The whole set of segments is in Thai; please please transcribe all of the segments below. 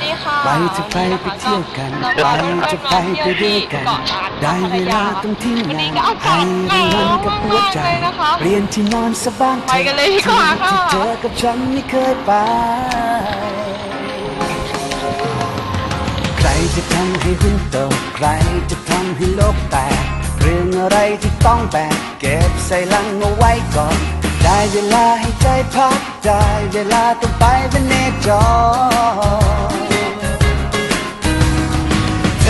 วัสดีค่ะไปจะไปไปเที่ยวกันไปจะไปไปด้วยกัน ได้เวลาต้องทิ้งวันงานี้นก็อาให้กาศหนาวเงินกับหัวใจมากเลยนะคะเปลี่ยนที่นอนสบ้างเถไปกันเลยดีกว่าค่ะที่เธอกับฉันไม่เคยไปใครจะทำให้หุ้นตกใครจะทำให้โลกแตกเรื่องอะไรที่ต้องแบกเก็บใส่ลังเอาไว้ก่อนได้เวลาให้ใจพักได้เวลาต้องไปเป็นเนจรเธ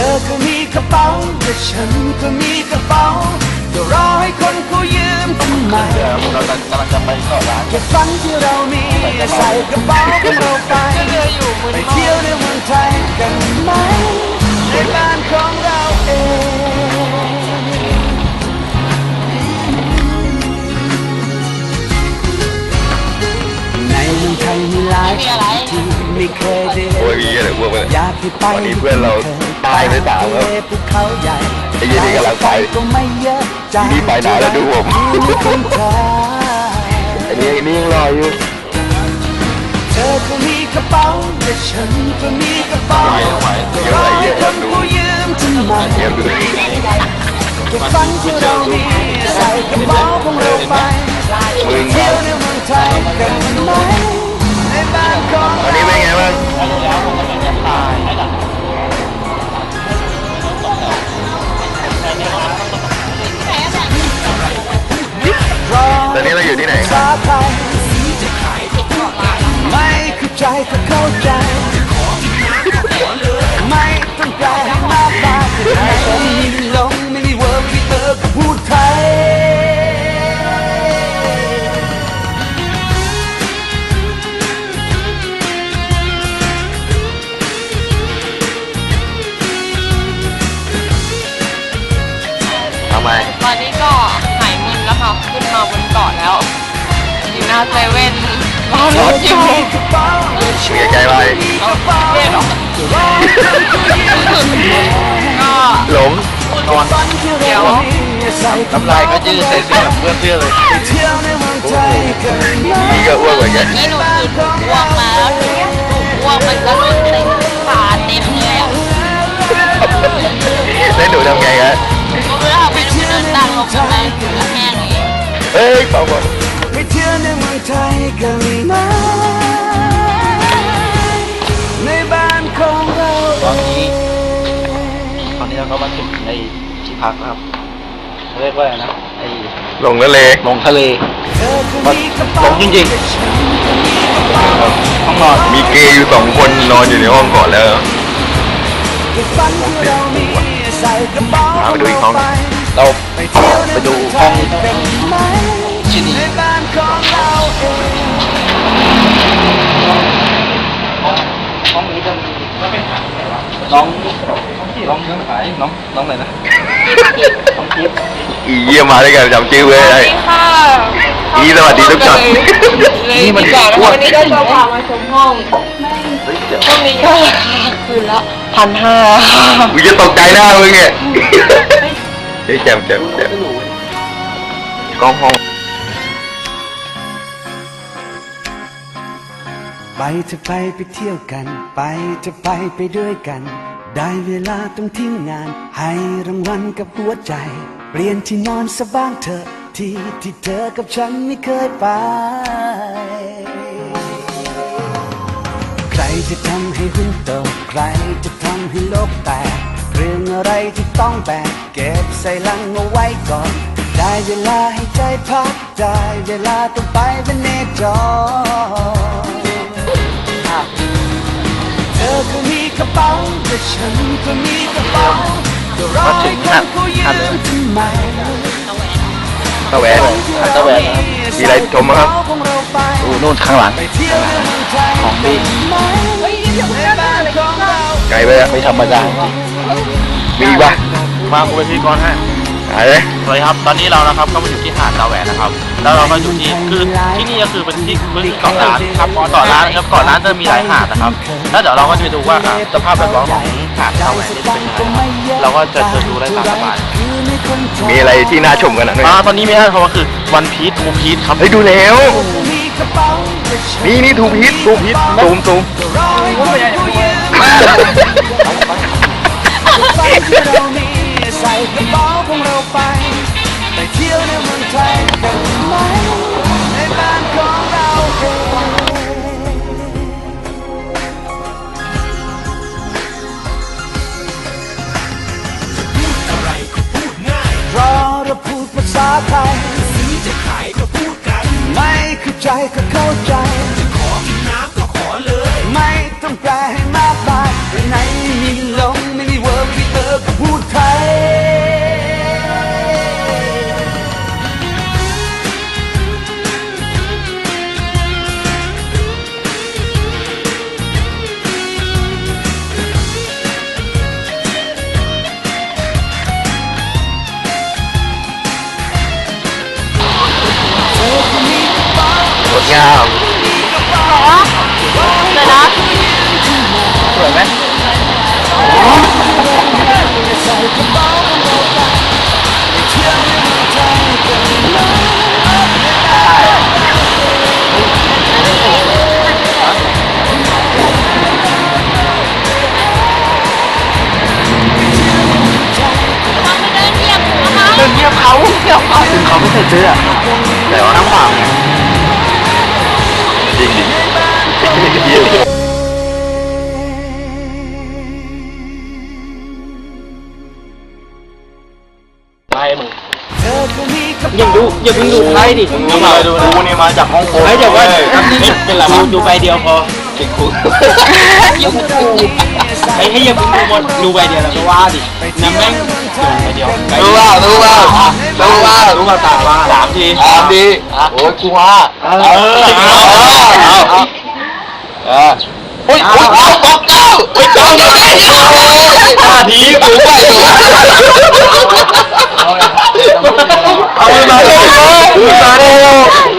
อก็มีกระเป๋าแต่ฉันก็มีกระเป๋าจะรอให้คนเขายืมทำไมเรากำลังจะไปเข้าร้านเก็บฝันที่เรามีใส่กระเป๋าของเราไปก็เรืออยู่มือไปทอเที่ยว ไม่เคยได้โอ้ยเหี้ยเลยอ้วกไปเลยอยากให้ไปวันนี้เพื่อนเราตายไปสามครับภูเขาใหญ่ไอ้เหี้ยนี่กำลังไปก็ไม่เยอะใจนี่ไปไหนแล้วดูผมมีคนไทยอันนี้อันนี้ยังรออยู่เธอก็มีกระเป๋าแต่ฉันก็มีกระเป๋าไม่ไหวเดี๋ยวรออะไรให้เยอะคนดูเขายืมทำไมเดี๋ยวดูเก็บฝันที่เรามีใส่กระเป๋าของเราไปมึงคเที่รัยวบในเมืองไทยกันไหมในบ้านของตอนนี้เป็นไงบ้างเรา น้ำลายก็ยืดใส่เสื้อเพื่อนเสื้อเลยเที่ยวในเมืองไทยกันไหมนี่ก็อ้วกเหมือนกันนี่หนูคืออ้วกมาแล้วอ้วกมันก็รุนเต็มขาเต็มเลยอะแล้วหนูทำไงครับก็ไม่ทำให้หนูเดินตามลงกันเลยแล้วแม่หนูเองเฮ้ยเปล่าหมดไปเที่ยวในเมืองไทยกันไหมในบ้านของเราตอนนี้ตอนนี้เราก็มาถึงในที่พักนะครับเรียกว่าอะไรนะไอ้หลงแล้วเลยลงทะเลเธอก็มีกระเป๋าลงจริงๆห้องนอนมีเกย์อยู่สองคนนอนอยู่ในห้องก่อนแล้วเก็บฝันที่เรามีใส่กระเป๋าพาไปดูอีกห้องเราไปเที่ยวในไปดูเมืองไทห้องยกันไหมที่นี่ในบ้านของเราเองห้องนี้จะมี น้องน้องน้องขายน้องน้องอะไรนะน้องกิฟต์อีเยี่ยมมาด้วยกันจำชื่อไว้สวัสได้ดีค่ะอีสวัสดีทุกท่าน นี่มันก่อนวันนี้ก็จะพามาชมห้องห้องนี้ก็คืนละพันห้ามึงจะตกใจหน้ามึงเนี่ยเฮ้ยแจมแจมแจมกล้องห้อง ไปจะไปไปเที่ยวกัน ไปจะไปไปด้วยกัน ได้เวลาต้องทิ้งงาน ให้รางวัลกับหัวใจ เปลี่ยนที่นอนสบ้างเถอะที่ที่เธอกับฉันไม่เคยไป ใครจะทำให้หุ้นตใครจะทำให้โลกแตกเรื่องอะไรที่ต้องแบกเก็บใส่ลังเอาไว้ก่อน ได้เวลาให้ใจพักได้เวลาต้องไปเป็นเนจร ก็มีกระเป๋าแต่ฉันก็มีกระเป๋าจะรอให้คนเขายืมทำไมตะแหวนหาดตะแหวนนะครับมีอะไรชมบ้างครับของเราไปดูนู่นข้างหลัง ไปเที่ยวในเมืองไทยของดีไหมในบ้านของเราไกลไปอะไม่ธรรมดาจริงมีปะมาคุณเป็นพิธีกรให้ หายเลยสวัสดีครับ ตอนนี้เรานะครับก็มาอยู่ที่หาดตาแหวนนะครับ แล้วเราก็อยู่ที่คือที่นี่ก็คือเป็นที่พื้นที่เกาะล้านครับเกาะล้านนะครับเกาะล้านจะมีหลายหาดนะครับ แล้วเดี๋ยวเราก็จะไปดูว่าอ่าสภาพแวดล้อมของหาดตาแหวนนี่จะเป็นยังไงนะครับเราก็จะเชิญดูได้ตามสบายมีอะไรที่น่าชมกันนะอ่าตอนนี้มีท่านเขาก็คือวันพีททูพีทครับเฮ้ยดูแล้วมีกระเป๋าแต่ฉันนี่นี่ทูพีททูพีทซูมซูม ไป ไปเที่ยวในเมืองไทยกันไหมใน ดงามเดี๋ยวนะสวยไหมมันไม่เดินเหยียบนะคะเดินเงียบเขาเงียบเขาถึงเขาไม่ใส่เสื้อ อก็มีกระอย่าเป๋าดูอย่าเพิ่งดูไพ่ดิมึงมาดูนะกูนี่มาจากฮ่องกงเฮ้ยเดี๋ยวว่าเฮ้ยเป็นไรดูใบเดียวพอติดคุกไอ้ให้อย่าเพิ่งดูหมดดูใบเดียวแล้วก็ว่าดิน้ำแม่งใบเดียวใบรู้เดียวว่ารู้ว่ารู้ว่ารู้มาตามมาสามทีสามดีโอ้ยกูว่าเออเอาเอาเอาเอออุ้ยอุ้ยเอาบอกเก้าไปเก้าเลยห้าทีกูไปอยู่ เอามาเลยมาเลย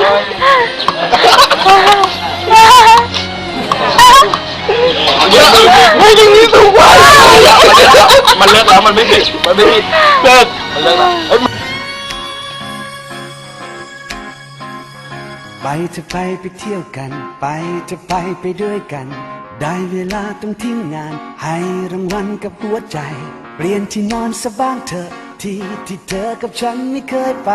ไม่ยังนี้ถูกว่ามันเลิกแล้วมันไม่ผิดมันไม่ผิดเลิกมันเลิกแล้วไปเธอไปไปเที่ยวกัน ไปเธอไปไปด้วยกัน ได้เวลาต้องทิ้งงาน ให้รางวัลกับหัวใจ เปลี่ยนที่นอนสบ้างเถอะ ที่ที่เธอกับฉันไม่เคยไป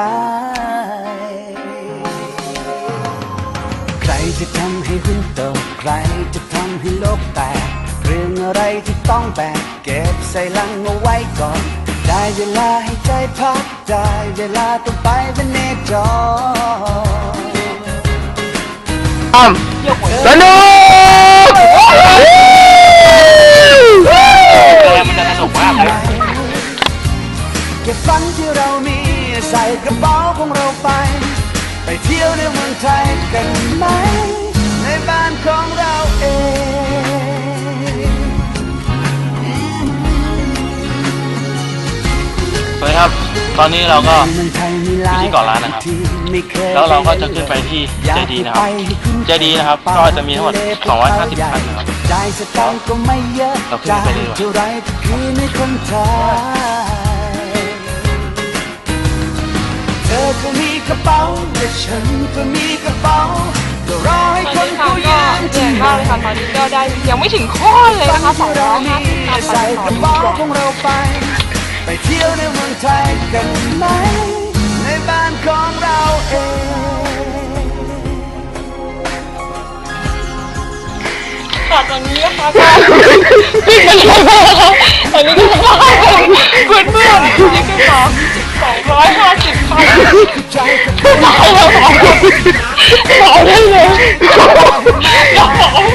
ใครจะทำให้หุ้นตกใครจะทำให้โลกแตก เรื่องอะไรที่ต้องแบกเก็บใส่ลังเอาไว้ก่อน ได้เวลาให้ใจพัก ได้เวลาต้องไปเป็นเนจรสนุกแต่มันจะสนุกมากเลยเก็บฝันที่เรามีใส่กระเป๋าของเราไป ไปเที่ยวในเมืองไทยกันไหม ในบ้านของเราเองสวัสดีครับ ตอนนี้เราก็ในเมืองไทยมีหลายอยู่ที่เกาะล้านนะครับที่ไม่คยแล้วเราก็จะขึ้นไปที่เจดีย์นะครับ เจดีย์นะครับ ก็จะมีทั้งหมด250ขั้นนะครับจ่ายสตางค์ก็ไม่เยอะเราขึ้นจ่าไปยดีกว่า อก็มีกระเป๋าและฉันก็มีกระเป๋าก็รอให้ตคอนนนี้เขาค่ะก็ยืนเหนื่อยมากเลยค่ะตอนนี้ก็ได้ยังไม่ถึงข้อเลยนะคะสองร้อยห้าสิบใส่กระเป๋าของเราไป ไปเที่ยวในเมืองไทยกันไหมในบ้านของเราเองต่อจากนี้นะคะก็วิ่งกันเลยนะคะตอนนี้ก็จะมาเพื่อนเพื่อนๆนี่ก็สองสอง ร้อยห้าสิบคันใจกับตาแล้วสองคนาได้เลย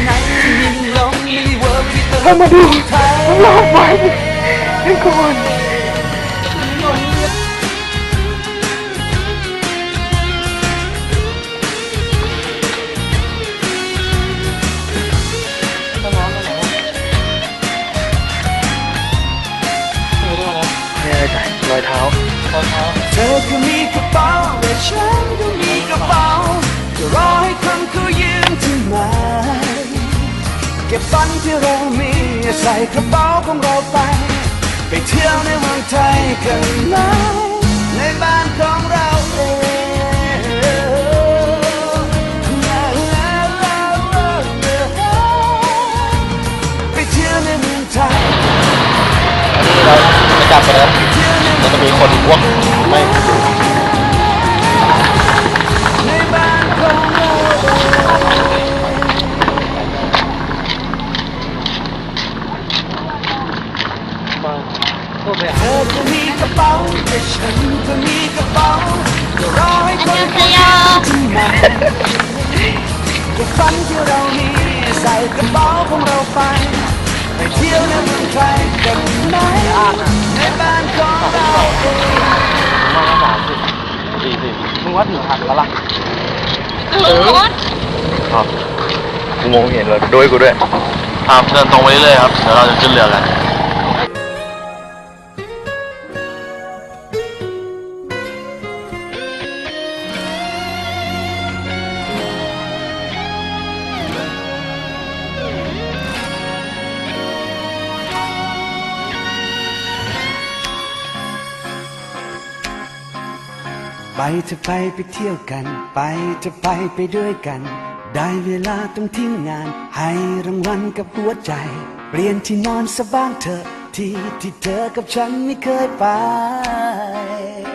ไหนมีลมมีเวิร์กที่เธอมาดูไทยลองไปให้ก่อนรอยเท้า เธอก็มีกระเป๋าและฉันก็มีกระเป๋าจะรอให้คนเขายืมที่ไหนเก็บฝันที่เรามีใส่กระเป๋าของเราไป ไปเที่ยวในเมืองไทยกันไหมในบ้านของเรา ธอมีกระเป๋าแต่ฉันก็มีกระเป๋าก็รอให้คนคนหนึ่งขึ้นมาทุกฝันที่เรามีใส่กระเป๋าของเราไปไปเที่ยวในเมืองไทยกันไหมในบ้านของเราเองมาสามสิดีสิมึงว่าถึงหักแล้วล่ะครับกูงเห็นเลยด้วยกูด้วยอ่าเดินตรงไปเรื่อยครับเดี๋ยวเราจะขึ้นเรือกัน ไปจะไปไปเที่ยวกัน ไปจะไปไปด้วยกัน ได้เวลาต้องทิ้งงาน ให้รางวัลกับหัวใจ เปลี่ยนที่นอนสบ้างเถอะที่ที่เธอกับฉันไม่เคยไป